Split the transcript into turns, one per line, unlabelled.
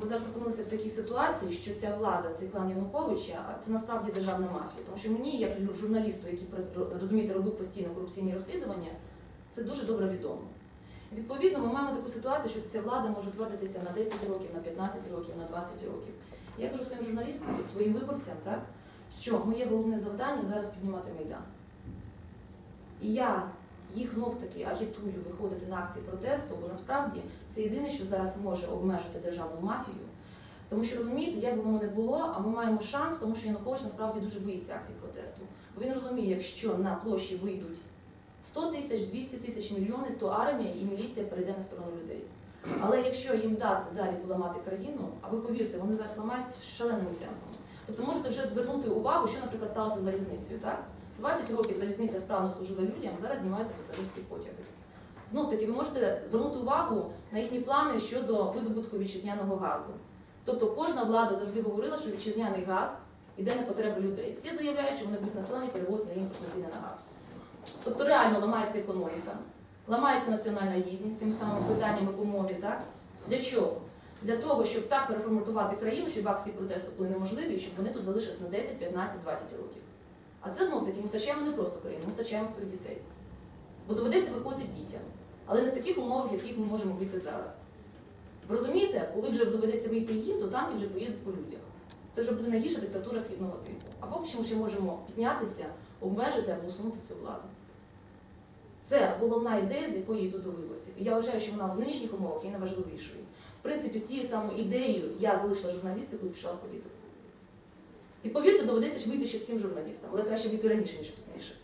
ми зараз опинилися в такій ситуації, що ця влада, цей клан Януковича, це насправді державна мафія. Тому що мені, як журналісту, який розумієте, робив постійно корупційні розслідування, це дуже добре відомо. Відповідно, ми маємо таку ситуацію, що ця влада може твердитися на 10 років, на 15 років, на 20 років. Я кажу своїм журналістам, своїм виборцям, так, що моє головне завдання зараз піднімати майдан. І я їх знов таки агітую виходити на акції протесту, бо насправді це єдине, що зараз може обмежити державну мафію. Тому що розумієте, як би воно не було, а ми маємо шанс, тому що Янукович насправді дуже боїться акцій протесту. Бо він розуміє, якщо на площі вийдуть 100 тисяч, 200 тисяч мільйони, то армія і міліція перейде на сторону людей. Але якщо їм дати далі поламати країну, а ви повірте, вони зараз ламають шаленими темпами. Тобто можете вже звернути увагу, що, наприклад, сталося з залізницею, так? 20 років залізниця справно служила людям, зараз знімаються пасажирські потяги. Знов таки, ви можете звернути увагу на їхні плани щодо видобутку вітчизняного газу. Тобто кожна влада завжди говорила, що вітчизняний газ іде на потреби людей. Ці заявляють, що вони будуть населення переводити на імпортні ціни на газ. Тобто реально ламається економіка, ламається національна гідність цими самими питаннями по мові. Так? Для чого? Для того, щоб так переформатувати країну, щоб акції протесту були неможливі, щоб вони тут залишились на 10, 15, 20 років. А це знов таки ми втрачаємо не просто країну, ми втрачаємо своїх дітей. Бо доведеться виходити дітям, але не в таких умовах, яких ми можемо вийти зараз. Ви розумієте, коли вже доведеться вийти їм, то танки вже поїдуть по людях. Це вже буде найгірша диктатура східного типу. А поки що ми ще можемо піднятися, обмежити або усунути цю владу. Це головна ідея, з якої йду до виборців. І я вважаю, що вона в нинішніх умовах є найважливішою. В принципі, з цією самою ідеєю я залишила журналістику і пішла в політику. І повірте, доведеться ж вийти ще всім журналістам, але краще вийти раніше, ніж пізніше.